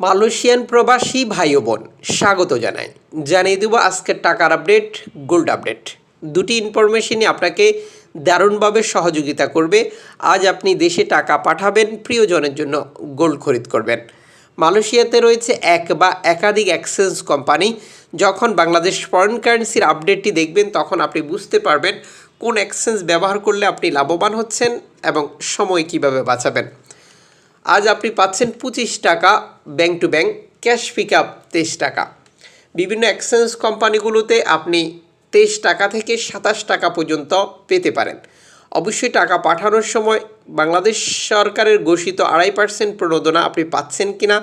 Malaysian প্রবাসী ভাই বোন স্বাগত জানাই। জানিয়ে দেবো আজকের টাকার আপডেট গোল্ড আপডেট দুটি ইনফরমেশনই আপনাকে দারুণভাবে সহযোগিতা করবে। আজ আপনি দেশে টাকা পাঠাবেন, প্রিয়জনের জন্য গোল্ড খরিদ করবেন। মালয়েশিয়াতে রয়েছে এক বা একাধিক এক্সচেঞ্জ কোম্পানি যখন বাংলাদেশ ফরেন কারেন্সির আপডেটটি দেখবেন, তখন আপনি বুঝতে পারবেন কোন এক্সচেঞ্জ ব্যবহার করলে আপনি লাভবান হচ্ছেন এবং সময় কীভাবে বাঁচাবেন। আজ আপনি পাচ্ছেন পঁচিশ টাকা bank to bank cash pick up তেইশ টাকা। বিভিন্ন এক্সচেঞ্জ কোম্পানিগুলোতে আপনি তেইশ টাকা থেকে সাতাশ টাকা পর্যন্ত পেতে পারেন। অবশ্যই টাকা পাঠানোর সময় বাংলাদেশ সরকারের ঘোষিত আড়াই পার্সেন্ট প্রণোদনা আপনি পাচ্ছেন কি না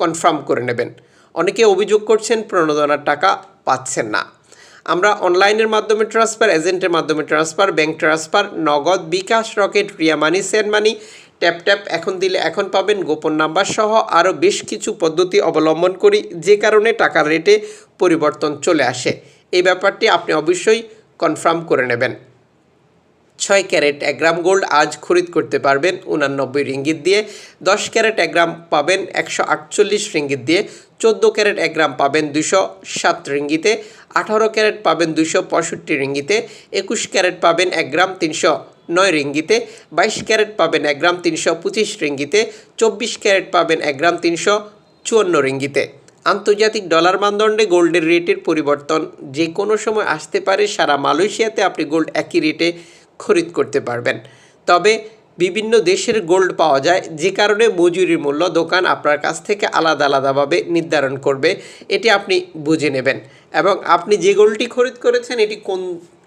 কনফার্ম করে নেবেন। অনেকে অভিযোগ করছেন প্রণোদনার টাকা পাচ্ছেন না। আমরা অনলাইনের মাধ্যমে ট্রান্সফার, এজেন্টের মাধ্যমে transfer, bank transfer, Nagad, bKash, Rocket, Ria money, send money tap tap এখন দিলে এখন পাবেন গোপন নাম্বার সহ আরও বেশ কিছু পদ্ধতি অবলম্বন করি যে কারণে টাকার রেটে পরিবর্তন চলে আসে। এই ব্যাপারটি আপনি অবশ্যই কনফার্ম করে নেবেন। ছয় ক্যারেট এক গ্রাম গোল্ড আজ খরিদ করতে পারবেন উনানব্বই রিঙ্গিত দিয়ে। দশ ক্যারেট এক গ্রাম পাবেন একশো আটচল্লিশ রিঙ্গিত দিয়ে। চোদ্দ ক্যারেট এক গ্রাম পাবেন দুশো সাত রিঙ্গিতে। আঠারো ক্যারেট পাবেন দুশো পঁয়ষট্টি রিঙ্গিতে। একুশ ক্যারেট পাবেন এক গ্রাম তিনশো নয় রিঙ্গিতে, বাইশ ক্যারেট পাবেন এক গ্রাম তিনশো পঁচিশ রিঙ্গিতে, চব্বিশ ক্যারেট পাবেন এক গ্রাম তিনশো চুয়ান্ন রিঙ্গিতে। আন্তর্জাতিক ডলার মানদণ্ডে গোল্ডের রেটের পরিবর্তন যে কোনো সময় আসতে পারে, সারা মালয়েশিয়াতে আপনি গোল্ড একই রেটে খরিদ করতে পারবেন। তবে বিভিন্ন দেশের গোল্ড পাওয়া যায়, যে কারণে মজুরির মূল্য দোকান আপনার কাছ থেকে আলাদা আলাদাভাবে নির্ধারণ করবে, এটি আপনি বুঝে নেবেন। এবং আপনি যে গোল্ডটি খরিদ করেছেন, এটি কোন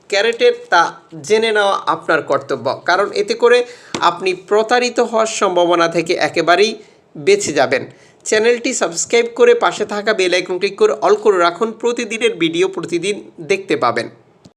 ক্যারেটের তা জেনে নেওয়া আপনার কর্তব্য। কারণ এতে করে আপনি প্রতারিত হওয়ার সম্ভাবনা থেকে একেবারেই বেঁচে যাবেন। চ্যানেলটি সাবস্ক্রাইব করে পাশে থাকা বেল আইকন ক্লিক করে অল করে রাখুন। প্রতিদিনের ভিডিও প্রতিদিন দেখতে পাবেন।